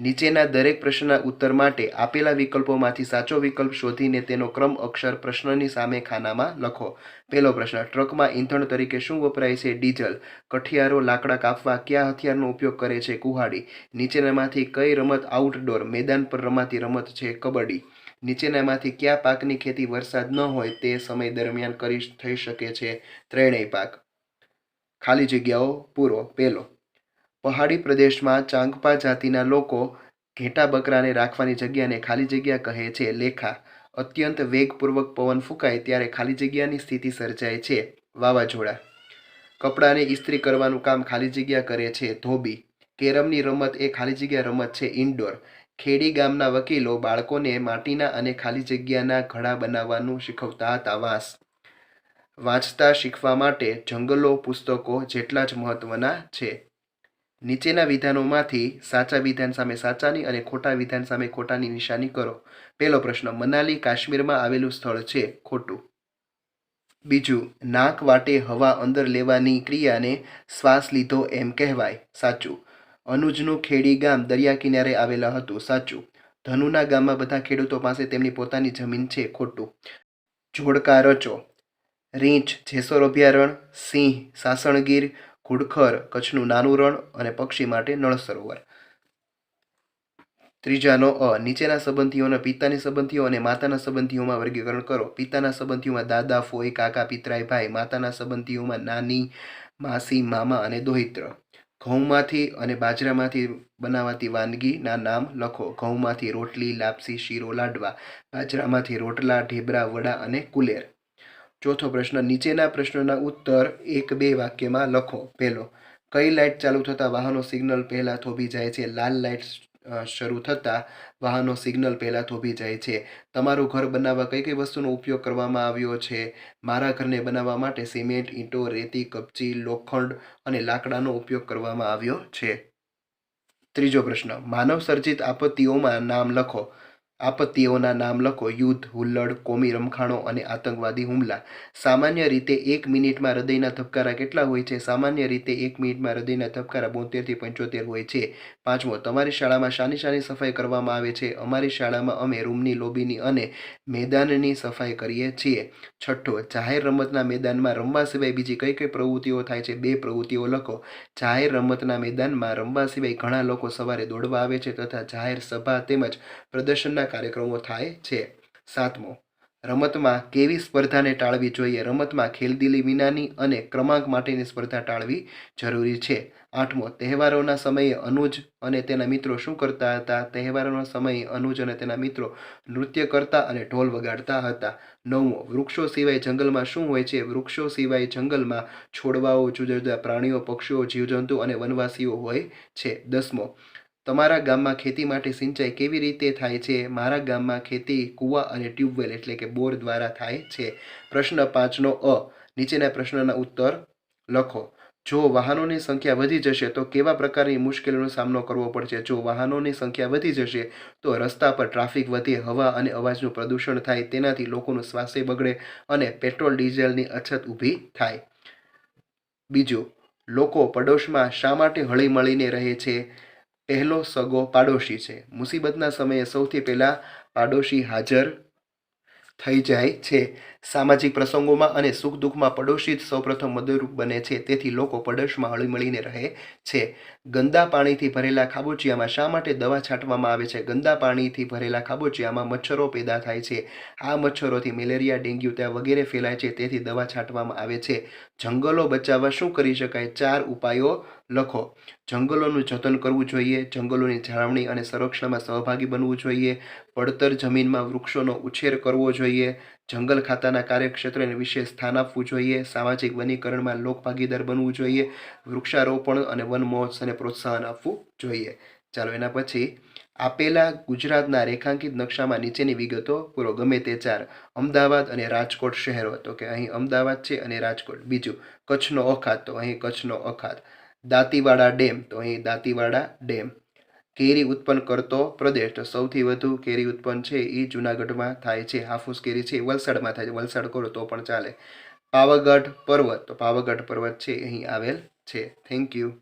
નીચેના દરેક પ્રશ્નના ઉત્તર માટે આપેલા વિકલ્પોમાંથી સાચો વિકલ્પ શોધીને તેનો ક્રમ અક્ષર પ્રશ્નની સામે ખાનામાં લખો. પહેલો પ્રશ્ન, ટ્રકમાં ઈંધણ તરીકે શું વપરાય છે? ડીઝલ. કઠિયારો લાકડા કાપવા કયા હથિયારનો ઉપયોગ કરે છે? કુહાડી. નીચેનામાંથી કઈ રમત આઉટડોર મેદાન પર રમાતી રમત છે? કબડ્ડી. નીચેનામાંથી કયા પાકની ખેતી વરસાદ ન હોય તે સમય દરમિયાન કરી થઈ શકે છે? ત્રણેય પાક. ખાલી જગ્યાઓ પૂરો. પહેલો પહાડી પ્રદેશમાં ચાંગપા જાતિના લોકો ઘેટા બકરાને રાખવાની જગ્યાને ખાલી જગ્યા કહે છે લેખા. અત્યંત વેગપૂર્વક પવન ફૂંકાય ત્યારે ખાલી જગ્યાની સ્થિતિ સર્જાય છે વાવાઝોડા. કપડાને ઇસ્ત્રી કરવાનું કામ ખાલી જગ્યા કરે છે ધોબી. કેરમની રમત એ ખાલી જગ્યા રમત છે ઇન્ડોર. ખેડી ગામના વકીલો બાળકોને માટીના અને ખાલી જગ્યાના ઘડા બનાવવાનું શીખવતા હતા વાંસ. વાંચતા શીખવા માટે જંગલો, પુસ્તકો જેટલા જ મહત્વના છે. નીચેના વિધાનોમાંથી સાચા વિધાન સામે સાચાની અને ખોટા વિધાન સામે ખોટાની નિશાની કરો. પહેલો પ્રશ્ન, મનાલી, કાશ્મીરમાં આવેલું સ્થળ છે ખોટું. બીજું, નાક વાટે હવા અંદર લેવાની ક્રિયાને શ્વાસ લીધો એમ કહેવાય. સાચું. અનુજનું ખેડી ગામ દરિયા કિનારે આવેલા હતું. સાચું. ધનુના ગામમાં બધા ખેડૂતો પાસે તેમની પોતાની જમીન છે ખોટું. જોડકા રચો. રીંછ, જેસોર અભયારણ્ય, સિંહ, સાસણગીર ઘુડખર કચ્છનું નાનું રણ અને પક્ષી માટે નળ સરોવર ત્રીજાનો અ, નીચેના સંબંધીઓના પિતાની સંબંધીઓ અને માતાના સંબંધીઓમાં વર્ગીકરણ કરો. પિતાના સંબંધીઓમાં દાદા, ફોઈ, કાકા, પિતરાઈ, ભાઈ, માતાના સંબંધીઓમાં નાની, માસી, મામા અને દોહિત્ર. ઘઉંમાંથી અને બાજરામાંથી બનાવાતી વાનગીના નામ લખો. ઘઉંમાંથી રોટલી, લાપસી, શીરો, લાડવા, બાજરામાંથી રોટલા, ઢેબરા, વડા અને કુલેર. ચોથો પ્રશ્ન, નીચેના પ્રશ્નોના ઉત્તર એક બે વાક્યમાં લખો. પહેલો, કઈ લાઇટ ચાલુ થતાં વાહનો સિગ્નલ પહેલાં થોભી જાય છે? લાલ લાઇટ શરૂ થતાં વાહનો સિગ્નલ પહેલાં થોભી જાય છે. તમારું ઘર બનાવવા કઈ કઈ વસ્તુનો ઉપયોગ કરવામાં આવ્યો છે? મારા ઘરને બનાવવા માટે સિમેન્ટ, ઈંટો, રેતી, કપચી, લોખંડ અને લાકડાનો ઉપયોગ કરવામાં આવ્યો છે. ત્રીજો પ્રશ્ન, માનવ સર્જિત આપત્તિઓમાં નામ લખો. આપત્તિઓના નામ લખો, યુદ્ધ, હુલ્લડ, કોમી રમખાણો અને આતંકવાદી હુમલા. સામાન્ય રીતે એક મિનિટમાં હૃદયના ધબકારા કેટલા હોય છે? સામાન્ય રીતે એક મિનિટમાં હૃદયના ધબકારા બોતેરથી પંચોતેર હોય છે. પાંચમો, તમારી શાળામાં શાની શાની સફાઈ કરવામાં આવે છે? અમારી શાળામાં અમે રૂમની લોબીની અને મેદાનની સફાઈ કરીએ છીએ. છઠ્ઠો, જાહેર રમતના મેદાનમાં રમવા સિવાય બીજી કઈ કઈ પ્રવૃત્તિઓ થાય છે? બે પ્રવૃત્તિઓ લખો. જાહેર રમતના મેદાનમાં રમવા સિવાય ઘણા લોકો સવારે દોડવા આવે છે તથા જાહેર સભા તેમજ પ્રદર્શનના કાર્યક્રમો થાય છે. સાતમો, રમતમાં કેવી સ્પર્ધાને ટાળવી જોઈએ? રમતમાં ખેલદિલી વિનાની અને ક્રમાંક માટેની સ્પર્ધા ટાળવી જરૂરી છે. આઠમો, તહેવારોના સમયે અનુજ અને તેના મિત્રો શું કરતા હતા? તહેવારોના સમયે અનુજ અને તેના મિત્રો નૃત્ય કરતા અને ઢોલ વગાડતા હતા. નવમો, વૃક્ષો સિવાય જંગલમાં શું હોય છે? વૃક્ષો સિવાય જંગલમાં છોડવાઓ જુદા જુદા પ્રાણીઓ, પક્ષીઓ, જીવજંતુ અને વનવાસીઓ હોય છે. દસમો તમારા ગામમાં ખેતી માટે સિંચાઈ કેવી રીતે થાય છે? મારા ગામમાં ખેતી કૂવા અને ટ્યુબવેલ એટલે કે બોર દ્વારા થાય છે. પ્રશ્ન પાંચનો અ. નીચેના પ્રશ્નના ઉત્તર લખો. જો વાહનોની સંખ્યા વધી જશે તો કેવા પ્રકારની મુશ્કેલીનો સામનો કરવો પડશે? જો વાહનોની સંખ્યા વધી જશે તો રસ્તા પર ટ્રાફિક વધે, હવા અને અવાજનું પ્રદૂષણ થાય, તેનાથી લોકોનું સ્વાસ્થ્ય બગડે અને પેટ્રોલ, ડીઝલની અછત ઊભી થાય. બીજું, લોકો પડોશમાં શા માટે હળી મળીને રહે છે? પહેલો સગો પાડોશી છે. મુસીબતના સમયે સૌથી પહેલાં પાડોશી હાજર થઈ જાય છે. સામાજિક પ્રસંગોમાં અને સુખ દુઃખમાં પડોશી જ સૌપ્રથમ મદદરૂપ બને છે. તેથી લોકો પડોશમાં હળીમળીને રહે છે. ગંદા પાણીથી ભરેલા ખાબોચિયામાં શા માટે દવા છાંટવામાં આવે છે? ગંદા પાણીથી ભરેલા ખાબોચિયામાં મચ્છરો પેદા થાય છે. આ મચ્છરોથી મેલેરિયા, ડેન્ગ્યુ ત્યાં વગેરે ફેલાય છે. તેથી દવા છાંટવામાં આવે છે. જંગલો બચાવવા શું કરી શકાય? ચાર ઉપાયો લખો. જંગલોનું જતન કરવું જોઈએ, જંગલોની જાળવણી અને સંરક્ષણમાં સહભાગી બનવું જોઈએ, પડતર જમીનમાં વૃક્ષોનો ઉછેર કરવો જોઈએ, જંગલ ખાતાના કાર્યક્ષેત્રને વિશેષ સ્થાન આપવું જોઈએ, સામાજિક વનીકરણમાં લોકભાગીદાર બનવું જોઈએ, વૃક્ષારોપણ અને વન મહોત્સવને પ્રોત્સાહન આપવું જોઈએ. ચાલો એના પછી, આપેલા ગુજરાતના રેખાંકિત નકશામાં નીચેની વિગતો પૂરો ગમે તે ચાર. અમદાવાદ અને રાજકોટ શહેરો. તો કે અહીં અમદાવાદ છે અને રાજકોટ. બીજું, કચ્છનો અખાત. તો અહીં કચ્છનો અખાત. દાંતીવાડા ડેમ, તો અહીં દાંતીવાડા ડેમ. કેરી ઉત્પન્ન કરતો પ્રદેશ, તો સૌથી વધુ કેરી ઉત્પન્ન છે એ જુનાગઢમાં થાય છે. હાફૂસ કેરી છે, વલસાડમાં થાય છે. વલસાડ કરો તો પણ ચાલે. પાવાગઢ પર્વત, તો પાવાગઢ પર્વત છે, અહીં આવેલ છે. Thank you